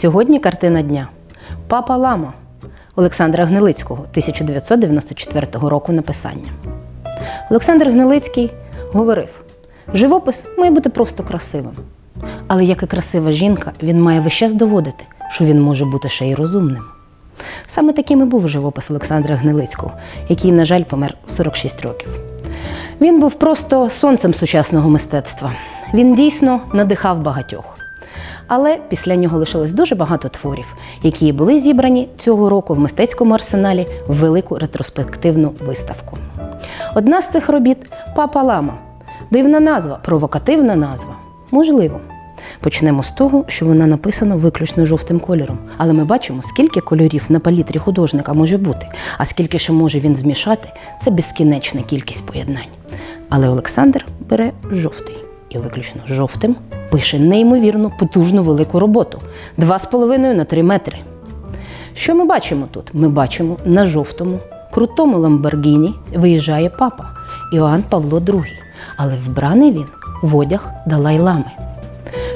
Сьогодні картина дня Папа Лама Олександра Гнилицького 1994 року написання. Олександр Гнилицький говорив: живопис має бути просто красивим. Але як і красива жінка, він має весь час доводити, що він може бути ще й розумним. Саме таким і був живопис Олександра Гнилицького, який, на жаль, помер в 46 років. Він був просто сонцем сучасного мистецтва. Він дійсно надихав багатьох. Але після нього лишилось дуже багато творів, які були зібрані цього року в мистецькому арсеналі в велику ретроспективну виставку. Одна з цих робіт Папа Лама. Дивна назва, провокативна назва. Можливо. Почнемо з того, що вона написана виключно жовтим кольором. Але ми бачимо, скільки кольорів на палітрі художника може бути, а скільки ще може він змішати, це безкінечна кількість поєднань. Але Олександр бере жовтий і виключно жовтим пише неймовірно потужну велику роботу 2,5 на 3 метри. Що ми бачимо тут? Ми бачимо на жовтому, крутому Ламборгіні виїжджає папа Іоанн Павло II, але вбраний він в одяг Далай-Лами.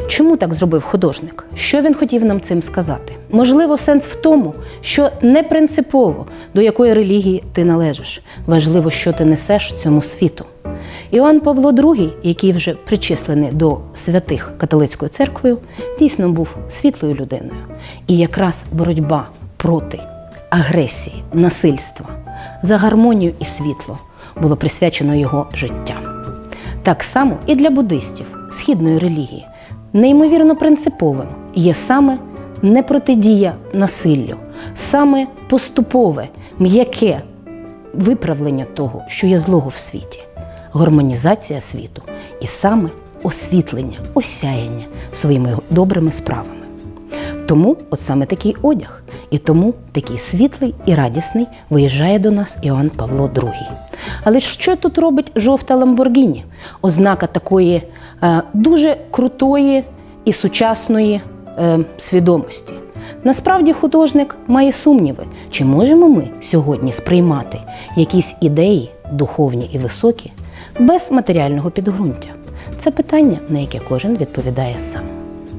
Чому так зробив художник? Що він хотів нам цим сказати? Можливо, сенс в тому, що не принципово до якої релігії ти належиш. Важливо, що ти несеш цьому світу. Іоанн Павло II, який вже причислений до святих католицькою церквою, дійсно був світлою людиною. І якраз боротьба проти агресії, насильства, за гармонію і світло було присвячено його життя. Так само і для буддистів східної релігії неймовірно принциповим є саме не протидія насиллю, саме поступове, м'яке виправлення того, що є злого в світі, гармонізація світу і саме освітлення, осяяння своїми добрими справами. Тому от саме такий одяг, і тому такий світлий і радісний виїжджає до нас Іоанн Павло II. Але що тут робить жовта Ламборгіні? Ознака такої е, дуже крутої і сучасної е, свідомості. Насправді художник має сумніви, чи можемо ми сьогодні сприймати якісь ідеї, духовні і високі, без матеріального підґрунтя. Це питання, на яке кожен відповідає сам.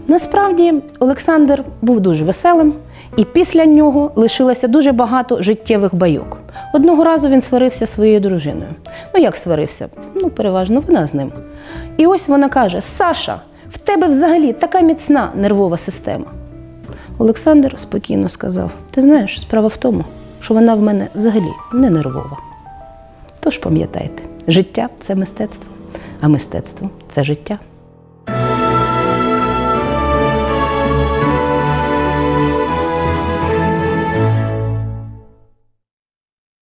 Насправді Олександр був дуже веселим, і після нього лишилося дуже багато життєвих байок. Одного разу він сварився своєю дружиною. Ну як сварився? Ну, переважно вона з ним. І ось вона каже: Саша, в тебе взагалі така міцна нервова система. Олександр спокійно сказав: Ти знаєш, справа в тому, що вона в мене взагалі не нервова. Тож пам'ятайте, життя це мистецтво, а мистецтво це життя.